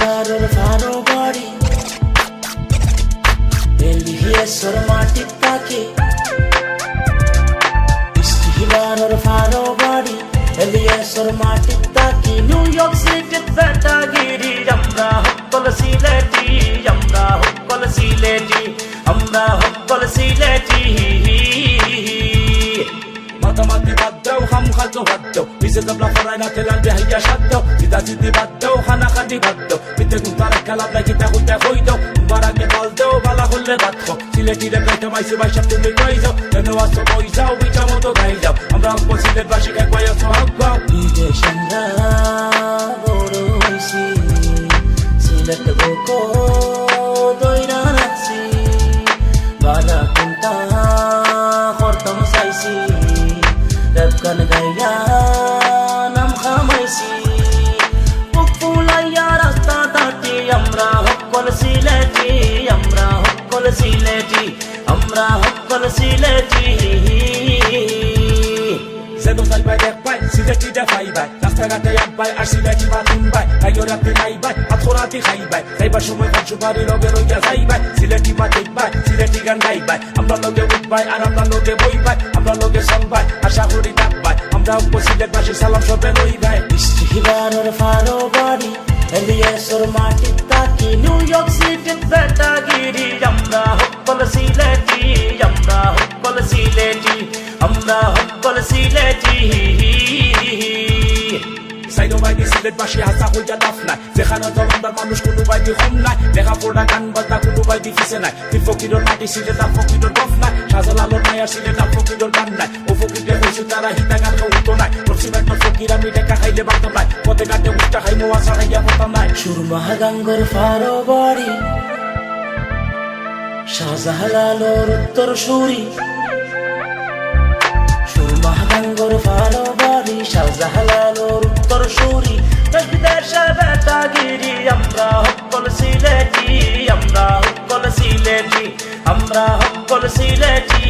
বারোর ফারো বাড়ি। এলিহিয়েসর মাটির তাকে বারোর ফারো বাড়ি। এলিয়েসর মাটির তাকে নিউ ইয়র্ক সিটির বেটাগিরি আমরা হকল সিলেটি আমরা হকল সিলেটি আমরা হকল সিলেটি মাতামাতি বাদ দাও হাম খাদ্য বাদ দাও পিছে জবলা ফরাই না তেলান বেহাইয়া দাও জিদা বাদ দাও খানা খাদি বাদ দাও গুতারা খেলা নাই কিতা হইতে। হই দাও বারাকে বল দাও, বালা হলে বাদ খাও সিলেটি রে গাইতে মাইছে বাইশা তুমি কই যাও। কেন আসো কই যাও বিচা মতো গাই যাও। আমরা অঙ্ক সিলেট বাসী কই আসো হাক গাও বিদেশ আমরা বড় সিলেট বুক ফুলাইয়া রাস্তা দাটি আমরা হকল সিলেটি আমরা হকল সিলেটি আমরা হকল সিলেটি সেদো সাই বাই দেখ বাই সিলেটি দে ফাই বাই রাস্তাঘাটে এক বাই আর সিলেটি বাথরুম বাই কাইও রাতে নাই বাই আথরাতি খাই বাই খাইবার সময় কাজ সুপারি লগে রইয়া যাই বাই সিলেটি মা দেখ বাই সিলেটি গান গাই বাই আমরা লগে উঠ বাই আর আমরা লগে বই বাই আমরা লগে সং আশা করি ডাকবাই আমরা উপস্থিতের পাশে সালাম সবে লই বৃষ্টি হিবানোর ফারো বাড়ি এলিয়েসর মাটি তাকি নিউ ইয়র্ক সিটির বেটাগিরি। আমরা হকল সিলেটি, আমরা হকল সিলেটি, আমরা হকল সিলেটি। সাইডো বাইদি সিলেট বাসী হাসা হইয়া দাফ নাই যেখানে জলন্দার মানুষ কোনো বাইদি কম নাই লেখা পড়া গান বাজনা কোনো বাইদি পিছে নাই তুই ফকিরর মাটি সিলেট আর ফকিরর গফ নাই সাজল নাই আর সিলেট আর ফকিরর গান নাই ও ফকিরকে হইছে তারা হিতা গান উঠতো নাই রসিম একমার ফকির আমি দেখা খাইলে বাতাম নাই পথে ঘাটে উঠটা খাই মোয়া ছাড়াইয়া পতাম নাই সুরমা গাঙ্গর ফারো বাড়ি শাহজাহালালোর উত্তর সুরি সুরমা গাঙ্গর ফারো বাড়ি শাহজাহালালোর উত্তর সুরি। দেশে বেটাগিরি আমরা হকল সিলেটি আমরা হকল সিলেটি আমরা হকল সিলেটি